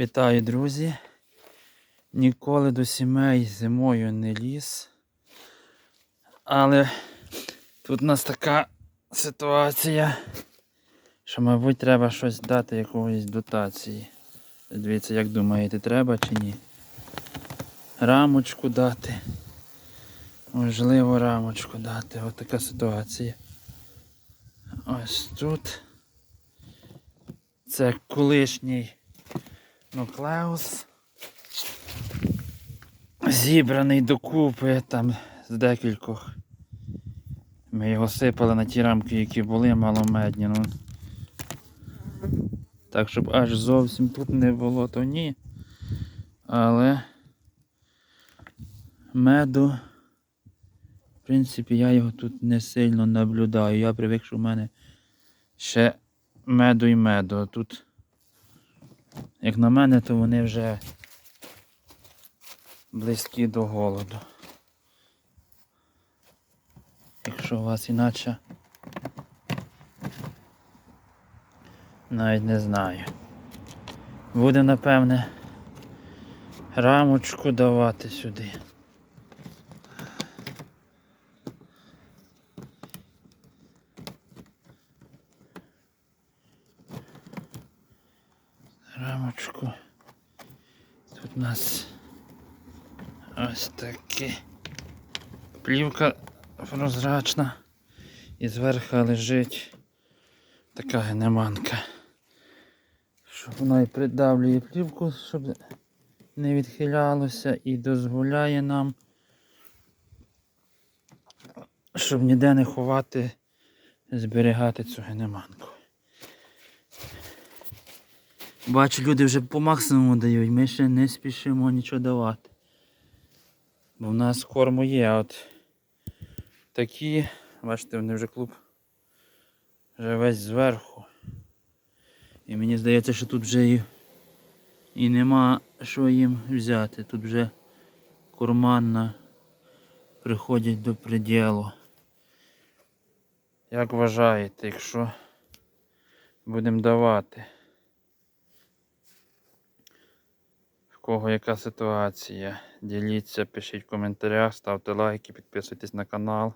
Вітаю, друзі. Ніколи до сімей зимою не ліз. Але тут у нас така ситуація, що, мабуть, треба щось дати якоїсь дотації. Дивіться, як думаєте, треба чи ні? Рамочку дати. Можливо, рамочку дати. Ось така ситуація. Ось тут. Це колишній нуклеус. Зібраний докупи там з декількох. Ми його сипали на ті рамки, які були маломедні. Ну. Так, щоб аж зовсім тут не було, то ні. Але меду, в принципі, я його тут не сильно наблюдаю. Я привик, що в мене ще меду і меду. Тут, як на мене, то вони вже близькі до голоду. Якщо у вас іначе, навіть не знаю. Буде, напевне, рамочку давати сюди. Рамочку. Тут у нас ось таке. Плівка прозрачна. І зверху лежить така генеманка. Щоб вона і придавлює плівку, щоб не відхилялося і дозволяє нам, щоб ніде не ховати, зберігати цю генеманку. Бачу, люди вже по максимуму дають, ми ще не спішимо нічого давати. Бо в нас корму є, а от такі, бачите, вони вже клуб вже весь зверху. І мені здається, що тут вже і, і нема що їм взяти. Тут вже курманна приходять до приділу. Як вважаєте, якщо будемо давати? В кого яка ситуація? Діліться, пишіть в коментарях, ставте лайки, підписуйтесь на канал.